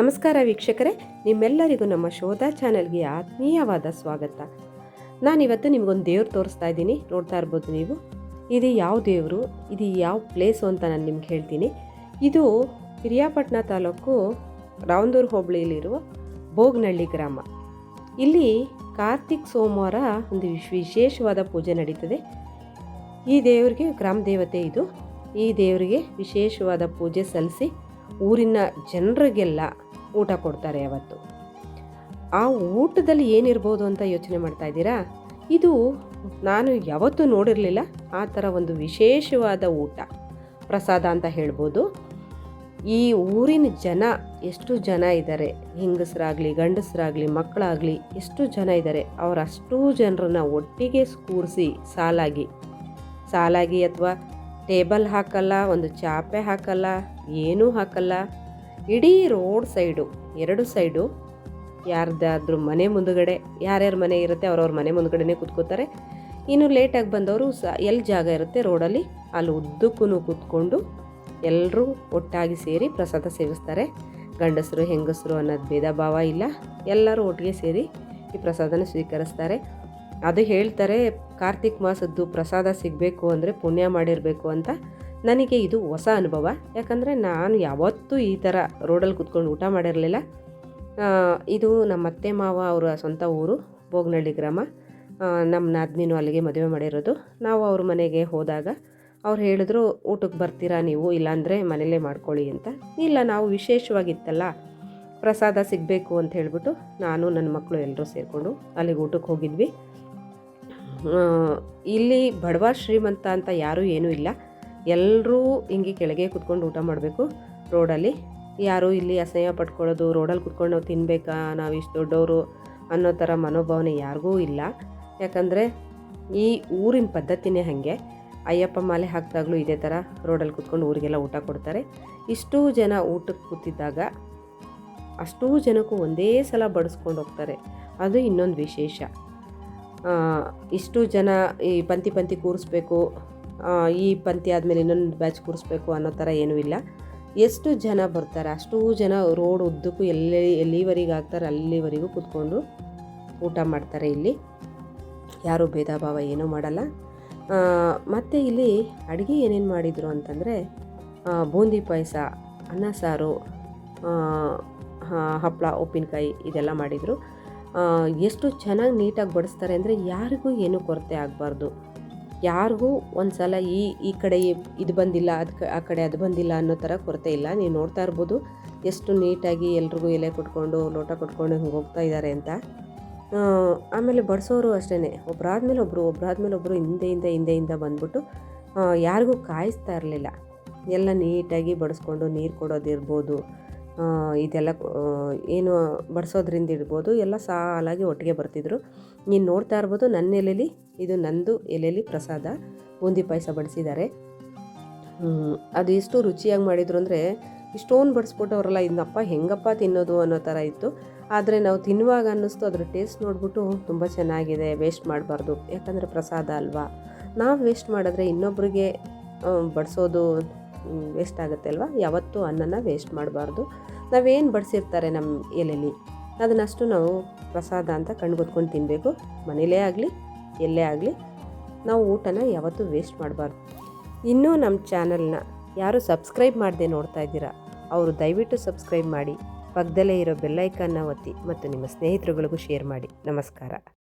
ನಮಸ್ಕಾರ ವೀಕ್ಷಕರೇ, ನಿಮ್ಮೆಲ್ಲರಿಗೂ ನಮ್ಮ ಶೋಧ ಚಾನೆಲ್ಗೆ ಆತ್ಮೀಯವಾದ ಸ್ವಾಗತ. ನಾನಿವತ್ತು ನಿಮಗೊಂದು ದೇವ್ರು ತೋರಿಸ್ತಾ ಇದ್ದೀನಿ, ನೋಡ್ತಾ ಇರ್ಬೋದು ನೀವು. ಇದು ಯಾವ ದೇವರು, ಇದು ಯಾವ ಪ್ಲೇಸು ಅಂತ ನಾನು ನಿಮ್ಗೆ ಹೇಳ್ತೀನಿ. ಇದು ಹಿರಿಯಾಪಟ್ಟಣ ತಾಲೂಕು ರಾವಂದೂರು ಹೋಬಳಿಯಲ್ಲಿರುವ ಭೋಗನಳ್ಳಿ ಗ್ರಾಮ. ಇಲ್ಲಿ ಕಾರ್ತಿಕ್ ಸೋಮವಾರ ಒಂದು ವಿಶ್- ವಿಶೇಷವಾದ ಪೂಜೆ ನಡೀತದೆ. ಈ ದೇವರಿಗೆ ಗ್ರಾಮ ದೇವತೆ ಇದು. ಈ ದೇವರಿಗೆ ವಿಶೇಷವಾದ ಪೂಜೆ ಸಲ್ಲಿಸಿ ಊರಿನ ಜನರಿಗೆಲ್ಲ ಊಟ ಕೊಡ್ತಾರೆ ಅವತ್ತು ಆ ಊಟದಲ್ಲಿ ಏನಿರ್ಬೋದು ಅಂತ ಯೋಚನೆ ಮಾಡ್ತಾ ಇದ್ದೀರಾ? ಇದು ನಾನು ಯಾವತ್ತೂ ನೋಡಿರಲಿಲ್ಲ, ಆ ಥರ ಒಂದು ವಿಶೇಷವಾದ ಊಟ. ಪ್ರಸಾದ ಅಂತ ಹೇಳ್ಬೋದು. ಈ ಊರಿನ ಜನ ಎಷ್ಟು ಜನ ಇದ್ದಾರೆ? ಹೆಂಗಸರಾಗಲಿ, ಗಂಡಸರಾಗಲಿ, ಮಕ್ಕಳಾಗಲಿ ಎಷ್ಟು ಜನ ಇದ್ದಾರೆ? ಅವರಷ್ಟು ಜನರನ್ನ ಒಟ್ಟಿಗೆ ಕೂರಿಸಿ ಸಾಲಾಗಿ. ಸಾಲಾಗಿ ಅಥವಾ ಟೇಬಲ್ ಹಾಕಲ್ಲ, ಒಂದು ಚಾಪೆ ಹಾಕಲ್ಲ, ಏನೂ ಹಾಕಲ್ಲ. ಇಡೀ ರೋಡ್ ಸೈಡು, ಎರಡು ಸೈಡು ಯಾರ್ದಾದ್ರೂ ಮನೆ ಮುಂದುಗಡೆ, ಯಾರ್ಯಾರ ಮನೆ ಇರುತ್ತೆ ಅವ್ರವ್ರ ಮನೆ ಮುಂದುಗಡೆನೇ ಕೂತ್ಕೋತಾರೆ. ಇನ್ನು ಲೇಟಾಗಿ ಬಂದವರು ಸ ಎಲ್ಲಿ ಜಾಗ ಇರುತ್ತೆ ರೋಡಲ್ಲಿ, ಅಲ್ಲಿ ಉದ್ದಕ್ಕೂ ಕೂತ್ಕೊಂಡು ಎಲ್ಲರೂ ಒಟ್ಟಾಗಿ ಸೇರಿ ಪ್ರಸಾದ ಸೇವಿಸ್ತಾರೆ. ಗಂಡಸರು, ಹೆಂಗಸರು ಅನ್ನೋದು ಭೇದ ಭಾವ ಇಲ್ಲ. ಎಲ್ಲರೂ ಒಟ್ಟಿಗೆ ಸೇರಿ ಈ ಪ್ರಸಾದನ ಸ್ವೀಕರಿಸ್ತಾರೆ. ಅದು ಹೇಳ್ತಾರೆ, ಕಾರ್ತಿಕ್ ಮಾಸದ್ದು ಪ್ರಸಾದ ಸಿಗಬೇಕು ಅಂದರೆ ಪುಣ್ಯ ಮಾಡಿರಬೇಕು ಅಂತ ನನಗೆ ಇದು ಹೊಸ ಅನುಭವ. ಯಾಕಂದರೆ ನಾನು ಯಾವತ್ತೂ ಈ ಥರ ರೋಡಲ್ಲಿ ಕುತ್ಕೊಂಡು ಊಟ ಮಾಡಿರಲಿಲ್ಲ. ಇದು ನಮ್ಮ ಅತ್ತೆ ಮಾವ ಅವರ ಸ್ವಂತ ಊರು ಬೋಗ್ನಹಳ್ಳಿ ಗ್ರಾಮ. ನಮ್ಮ ನಾದಿನೂ ಅಲ್ಲಿಗೆ ಮದುವೆ ಮಾಡಿರೋದು. ನಾವು ಅವ್ರ ಮನೆಗೆ ಹೋದಾಗ ಅವ್ರು ಹೇಳಿದ್ರು, ಊಟಕ್ಕೆ ಬರ್ತೀರಾ ನೀವು? ಇಲ್ಲಾಂದರೆ ಮನೇಲೇ ಮಾಡ್ಕೊಳ್ಳಿ ಅಂತ. ಇಲ್ಲ, ನಾವು ವಿಶೇಷವಾಗಿತ್ತಲ್ಲ, ಪ್ರಸಾದ ಸಿಗಬೇಕು ಅಂತ ಹೇಳ್ಬಿಟ್ಟು ನಾನು ನನ್ನ ಮಕ್ಕಳು ಎಲ್ಲರೂ ಸೇರಿಕೊಂಡು ಅಲ್ಲಿಗೆ ಊಟಕ್ಕೆ ಹೋಗಿದ್ವಿ. ಇಲ್ಲಿ ಬಡವ ಶ್ರೀಮಂತ ಅಂತ ಯಾರೂ ಏನೂ ಇಲ್ಲ. ಎಲ್ಲರೂ ಹಿಂಗೆ ಕೆಳಗೆ ಕುತ್ಕೊಂಡು ಊಟ ಮಾಡಬೇಕು ರೋಡಲ್ಲಿ. ಯಾರೂ ಇಲ್ಲಿ ಅಸಹ್ಯ ಪಟ್ಕೊಳ್ಳೋದು, ರೋಡಲ್ಲಿ ಕುತ್ಕೊಂಡು ನಾವು ತಿನ್ನಬೇಕಾ ನಾವು ಇಷ್ಟು ದೊಡ್ಡವರು ಅನ್ನೋ ಥರ ಮನೋಭಾವನೆ ಯಾರಿಗೂ ಇಲ್ಲ. ಯಾಕಂದರೆ ಈ ಊರಿನ ಪದ್ಧತಿನೇ ಹಾಗೆ. ಅಯ್ಯಪ್ಪ ಮಾಲೆ ಹಾಕಿದಾಗಲೂ ಇದೇ ಥರ ರೋಡಲ್ಲಿ ಕುತ್ಕೊಂಡು ಊರಿಗೆಲ್ಲ ಊಟ ಕೊಡ್ತಾರೆ. ಇಷ್ಟೂ ಜನ ಊಟಕ್ಕೆ ಕೂತಿದ್ದಾಗ ಅಷ್ಟೂ ಜನಕ್ಕೂ ಒಂದೇ ಸಲ ಬಡಿಸ್ಕೊಂಡು ಹೋಗ್ತಾರೆ. ಅದು ಇನ್ನೊಂದು ವಿಶೇಷ. ಇಷ್ಟು ಜನ ಈ ಪಂಕ್ತಿ ಪಂಕ್ತಿ ಕೂರಿಸ್ಬೇಕು ಈ ಪಂಕ್ತಿ ಆದಮೇಲೆ ಇನ್ನೊಂದು ಬ್ಯಾಚ್ ಕೂರಿಸ್ಬೇಕು ಅನ್ನೋ ಥರ ಏನೂ ಇಲ್ಲ. ಎಷ್ಟು ಜನ ಬರ್ತಾರೆ, ಅಷ್ಟೂ ಜನ ರೋಡ್ ಉದ್ದಕ್ಕೂ ಎಲ್ಲಿ, ಎಲ್ಲಿವರೆಗೆ ಆಗ್ತಾರೆ ಅಲ್ಲಿವರೆಗೂ ಕೂತ್ಕೊಂಡು ಊಟ ಮಾಡ್ತಾರೆ ಇಲ್ಲಿ. ಯಾರೂ ಭೇದ ಭಾವ ಏನೂ ಮಾಡಲ್ಲ. ಮತ್ತು ಇಲ್ಲಿ ಅಡುಗೆ ಏನೇನು ಮಾಡಿದರು ಅಂತಂದರೆ ಬೂಂದಿ ಪಾಯಸ, ಅನ್ನ ಸಾರು ಹಪ್ಪಳ ಉಪ್ಪಿನಕಾಯಿ ಇದೆಲ್ಲ ಮಾಡಿದರು. ಎಷ್ಟು ಚೆನ್ನಾಗಿ ನೀಟಾಗಿ ಬಡಿಸ್ತಾರೆ ಅಂದರೆ ಯಾರಿಗೂ ಏನೂ ಕೊರತೆ ಆಗಬಾರ್ದು. ಯಾರಿಗೂ ಒಂದು ಸಲ ಈ ಈ ಕಡೆ ಇದು ಬಂದಿಲ್ಲ, ಅದು ಕ, ಆ ಕಡೆ ಅದು ಬಂದಿಲ್ಲ ಅನ್ನೋ ಥರ ಕೊರತೆ ಇಲ್ಲ. ನೀವು ನೋಡ್ತಾ ಇರ್ಬೋದು ಎಷ್ಟು ನೀಟಾಗಿ ಎಲ್ರಿಗೂ ಎಲೆ ಕೊಟ್ಕೊಂಡು, ಲೋಟ ಕೊಟ್ಕೊಂಡು ಹಿಂಗೆ ಹೋಗ್ತಾ ಇದ್ದಾರೆ ಅಂತ. ಆಮೇಲೆ ಬಡಿಸೋರು ಅಷ್ಟೇ ಒಬ್ಬರಾದ್ಮೇಲೆ ಒಬ್ಬರು ಒಬ್ಬರಾದ್ಮೇಲೆ ಒಬ್ಬರು ಹಿಂದೆಯಿಂದ ಹಿಂದೆಯಿಂದ ಬಂದ್ಬಿಟ್ಟು ಯಾರಿಗೂ ಕಾಯಿಸ್ತಾ ಇರಲಿಲ್ಲ. ಎಲ್ಲ ನೀಟಾಗಿ ಬಡಿಸ್ಕೊಂಡು ನೀರು ಕೊಡೋದಿರ್ಬೋದು. ಇದೆಲ್ಲ ಏನು ಬಡಿಸೋದ್ರಿಂದ ಇರ್ಬೋದು ಎಲ್ಲ ಸಾಲಾಗಿ ಒಟ್ಟಿಗೆ ಬರ್ತಿದ್ರು. ನೀನು ನೋಡ್ತಾ ಇರ್ಬೋದು ನನ್ನ ಎಲೆಲಿ ಇದು ನಂದು ಎಲೆಲಿ ಪ್ರಸಾದ. ಬೂಂದಿ ಪಾಯಸ ಬಡಿಸಿದ್ದಾರೆ. ಅದು ಎಷ್ಟು ರುಚಿಯಾಗಿ ಮಾಡಿದ್ರು ಅಂದರೆ ಇಷ್ಟೊಂದು ಬಡಿಸ್ಬಿಟ್ಟವ್ರಲ್ಲ ಇದನ್ನಪ್ಪ ಹೆಂಗಪ್ಪ ತಿನ್ನೋದು ಅನ್ನೋ ಥರ ಇತ್ತು. ಆದರೆ ನಾವು ತಿನ್ನುವಾಗ ಅನ್ನಿಸ್ತು ಅದ್ರ ಟೇಸ್ಟ್ ನೋಡಿಬಿಟ್ಟು ತುಂಬ ಚೆನ್ನಾಗಿದೆ ವೇಸ್ಟ್ ಮಾಡಬಾರ್ದು. ಯಾಕಂದರೆ ಪ್ರಸಾದ ಅಲ್ವಾ? ನಾವು ವೇಸ್ಟ್ ಮಾಡಿದ್ರೆ ಇನ್ನೊಬ್ರಿಗೆ ಆ, ಬಡಿಸೋದು ವೇಸ್ಟ್ ಆಗುತ್ತೆ ಅಲ್ವಾ? ಯಾವತ್ತೂ ಅನ್ನನ ವೇಸ್ಟ್ ಮಾಡಬಾರ್ದು. ನಾವೇನು ಬಡಿಸಿರ್ತಾರೆ ನಮ್ಮ ಎಲೆಯಲ್ಲಿ ಅದನ್ನಷ್ಟು ನಾವು ಪ್ರಸಾದ ಅಂತ ಕಣ್ಗೊತ್ಕೊಂಡು ತಿನ್ನಬೇಕು ಮನೇಲೇ ಆಗಲಿ, ಎಲ್ಲೇ ಆಗಲಿ, ನಾವು ಊಟನ ಯಾವತ್ತೂ ವೇಸ್ಟ್ ಮಾಡಬಾರ್ದು. ಇನ್ನೂ ನಮ್ಮ ಚಾನಲ್ನ ಯಾರು ಸಬ್ಸ್ಕ್ರೈಬ್ ಮಾಡದೆ ನೋಡ್ತಾ ಇದ್ದೀರಾ, ಅವರು ದಯವಿಟ್ಟು ಸಬ್ಸ್ಕ್ರೈಬ್ ಮಾಡಿ, ಪಕ್ಕದಲ್ಲೇ ಇರೋ ಬೆಲ್ಲೈಕನ್ನ ಒತ್ತಿ ಮತ್ತು ನಿಮ್ಮ ಸ್ನೇಹಿತರುಗಳಿಗೂ ಶೇರ್ ಮಾಡಿ. ನಮಸ್ಕಾರ.